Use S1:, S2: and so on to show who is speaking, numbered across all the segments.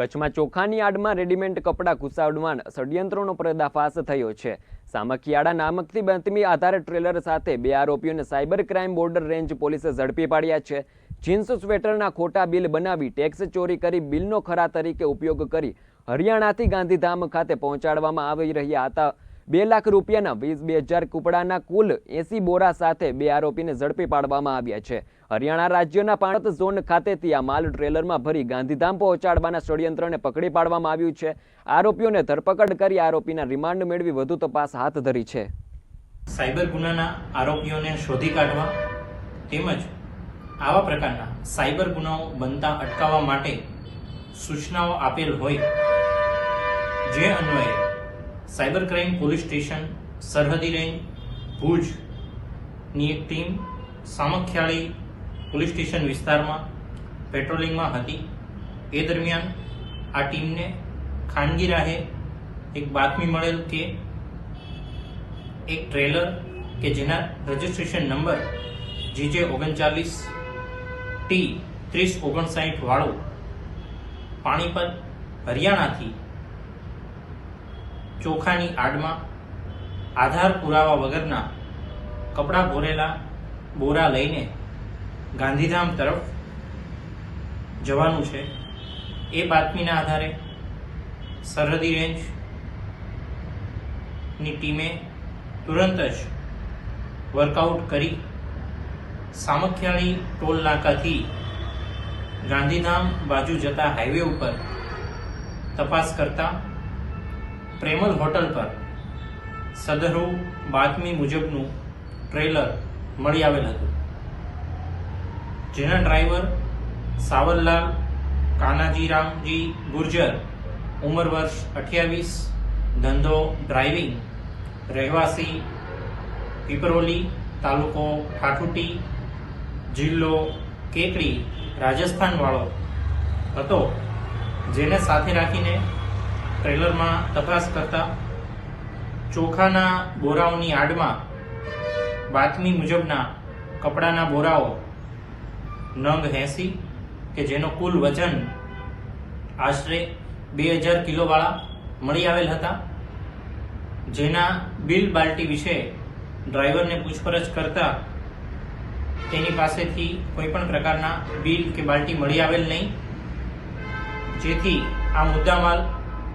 S1: કચ્છમાં ચોખાની આડમાં રેડીમેડ કપડાં ઘુસાડવાન ષડયંત્રોનો પર્દાફાશ થયો છે. સામખિયાળા નામકથી બંતમી આધારે ટ્રેલર સાથે બે આરોપીઓને સાયબર ક્રાઇમ બોર્ડર રેન્જ પોલીસે ઝડપી પાડ્યા છે. જીન્સ, સ્વેટરના ખોટા બિલ બનાવી ટેક્સ ચોરી કરી બિલનો ખરા તરીકે ઉપયોગ કરી હરિયાણાથી ગાંધીધામ ખાતે પહોંચાડવામાં આવી રહ્યા હતા. બે લાખ રૂપિયાના વીસ બે હજાર કુપડાના કુલ એસી બોરા સાથે બે આરોપીને ઝડપી પાડવામાં આવ્યા છે. હરિયાણા રાજ્યના પાણત ઝોન ખાતેથી આ માલ ટ્રેલરમાં ભરી ગાંધીધામ પહોંચાડવાના ષડયંત્રને પકડી પાડવામાં આવ્યું છે. આરોપીઓને ધરપકડ કરી આરોપીના રિમાન્ડ મેળવી વધુ તપાસ હાથ ધરી છે.
S2: સાયબર ગુનાના આરોપીઓને શોધી કાઢવા તેમજ આવા પ્રકારના સાયબર ગુનાઓ બનતા અટકાવવા માટે સૂચનાઓ આપેલ હોય. જે અન્વયે સાયબર ક્રાઇમ પોલીસ સ્ટેશન, સરહદી રેન્જ ભુજની એક ટીમ સામખિયાળી પોલીસ સ્ટેશન વિસ્તારમાં પેટ્રોલિંગમાં હતી. એ દરમિયાન આ ટીમને ખાનગી રાહે એક બાતમી મળેલ કે એક ટ્રેલર કે જેના રજિસ્ટ્રેશન નંબર જીજે ઓગણચાલીસ ટી ત્રીસ ઓગણસાઠ વાળું પાણીપત હરિયાણાથી ચોખાની આડમાં આધાર પુરાવા વગરના કપડાં ભરેલા બોરા લઈને ગાંધીધામ તરફ જવાનું છે. એ બાતમીના આધારે સરહદી રેન્જ ટીમે તુરંત જ વર્કઆઉટ કરી સામખિયાળી ટોલ નાકાથી ગાંધીધામ બાજુ જતા હાઈવે ઉપર તપાસ કરતા પ્રેમલ હોટલ પર સદરુ બાતમી મુજબનું ટ્રેલર મળી આવેલ હતું. જેના ડ્રાઈવર સાવરલાલ કાનાજીરામજી ગુર્જર, ઉંમર વર્ષ અઠ્યાવીસ, ધંધો ડ્રાઇવિંગ, રહેવાસી પીપરોલી તાલુકો ઠાઠુટી જિલ્લો કેકડી, રાજસ્થાન વાળો હતો, જેને સાથે રાખીને ટ્રેલરમાં તપાસ કરતા ચોખાના બોરાઓની આડમાં બાતમી મુજબના કપડાના બોરાઓ નંગ એંસી, કે જેનો કુલ વજન આશરે બે હજાર કિલોવાળા મળી આવેલ હતા, જેના બિલ બાલ્ટી વિશે ડ્રાઈવરને પૂછપરછ કરતા તેની પાસેથી કોઈ પણ પ્રકારના બિલ કે બાલ્ટી મળી આવેલ નહીં. જેથી આ મુદ્દામાલ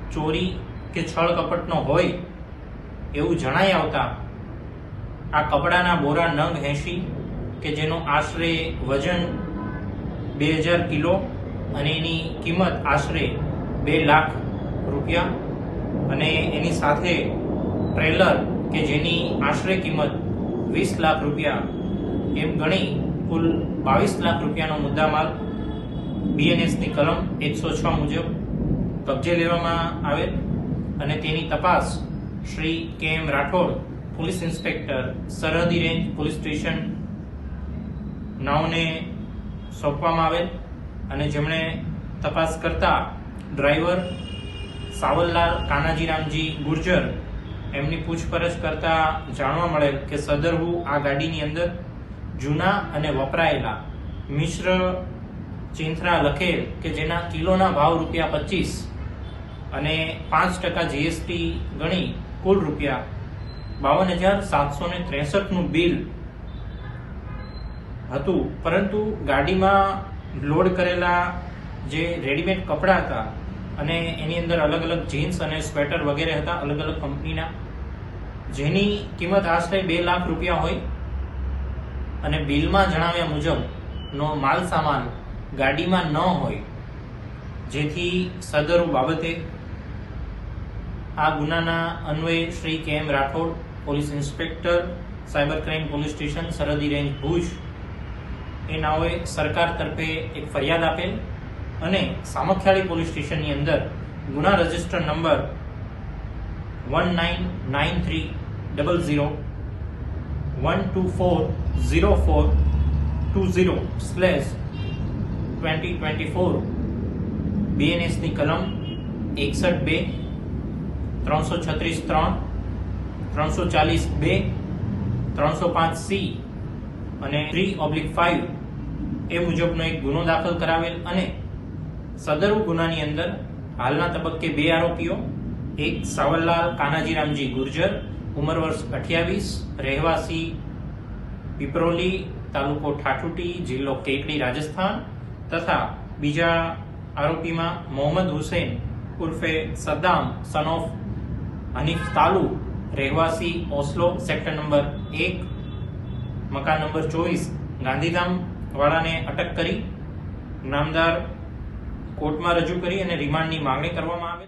S2: ચોરી કે છળ કપટનો હોય એવું જણાઈ આવતા આ કપડાના બોરા નંગ એંશી કે જેનો આશરે વજન બે હજાર કિલો અને એની કિંમત આશરે બે લાખ રૂપિયા અને એની સાથે ટ્રેલર કે જેની આશરે કિંમત વીસ લાખ રૂપિયા એમ ગણી કુલ બાવીસ લાખ રૂપિયાનો મુદ્દામાલ બીએનએસની કલમ એકસો છ મુજબ કબજે લેવામાં આવેલ અને તેની તપાસ Shri K M Rathod, police inspector, સરહદી રેન્જ પોલીસ સ્ટેશન નાઓને સોંપવામાં આવેલ અને જેમણે તપાસ કરતા ડ્રાઈવર સાવલલાલ કાનાજીરામજી ગુર્જર એમની પૂછપરછ કરતા જાણવા મળેલ કે સદરહુ આ ગાડીની અંદર જૂના અને વપરાયેલા મિશ્ર ચિંથરા લખેલ કે જેના કિલોના ભાવ રૂપિયા પચીસ અને પાંચ ટકા જીએસટી ગણી કુલ રૂપિયા બાવન હજાર સાતસો ને ત્રેસઠનું બિલ હતું. પરંતુ ગાડીમાં લોડ કરેલા જે રેડીમેડ કપડાં હતા અને એની અંદર અલગ અલગ જીન્સ અને સ્વેટર વગેરે હતા અલગ અલગ કંપનીના, જેની કિંમત આશરે બે લાખ રૂપિયા હોય. અને બિલમાં જણાવ્યા મુજબનો માલ સામાન ગાડીમાં ન હોય, જેથી સદરુ બાબતે આ ગુનાના અન્વયે Shri K M Rathod, police inspector, cyber crime police station, સરહદી રેન્જ ભુજ, એ નાઓએ સરકાર તરફે એક ફરિયાદ આપેલ અને સામખિયાળી પોલીસ સ્ટેશનની અંદર ગુના register number one nine nine three double zero one two four zero four two zero slash twenty twenty four બીએનએસની કલમ એકસઠ બે ત્રણસો છત્રીસ ત્રણ, ત્રણસો ચાલીસ બે, ત્રણસો પાંચ સી અને થ્રી ફાઇવ એ મુજબનો એક ગુનો દાખલ કરાવેલ અને સદરુ ગુનાની અંદર હાલના તબક્કે બે આરોપીઓ, એક સાવરલાલ કાનાજીરામજી ગુર્જર, ઉંમર વર્ષ અઠ્યાવીસ, રહેવાસી પીપરોલી તાલુકો ઠાઠુટી જિલ્લો કેકડી, રાજસ્થાન તથા બીજા આરોપીમાં મોહમ્મદ હુસૈન ઉર્ફે સદ્દામ સન ઓફ હનીફ તાલુ, રહેવાસી, ઓસ્લો, સેક્ટર નંબર એક, મકાન નંબર ચોવીસ ગાંધીધામ વાળાને અટક કરી, નામદાર કોર્ટમાં રજૂ કરી અને રિમાન્ડની માંગણી કરવામાં આવે.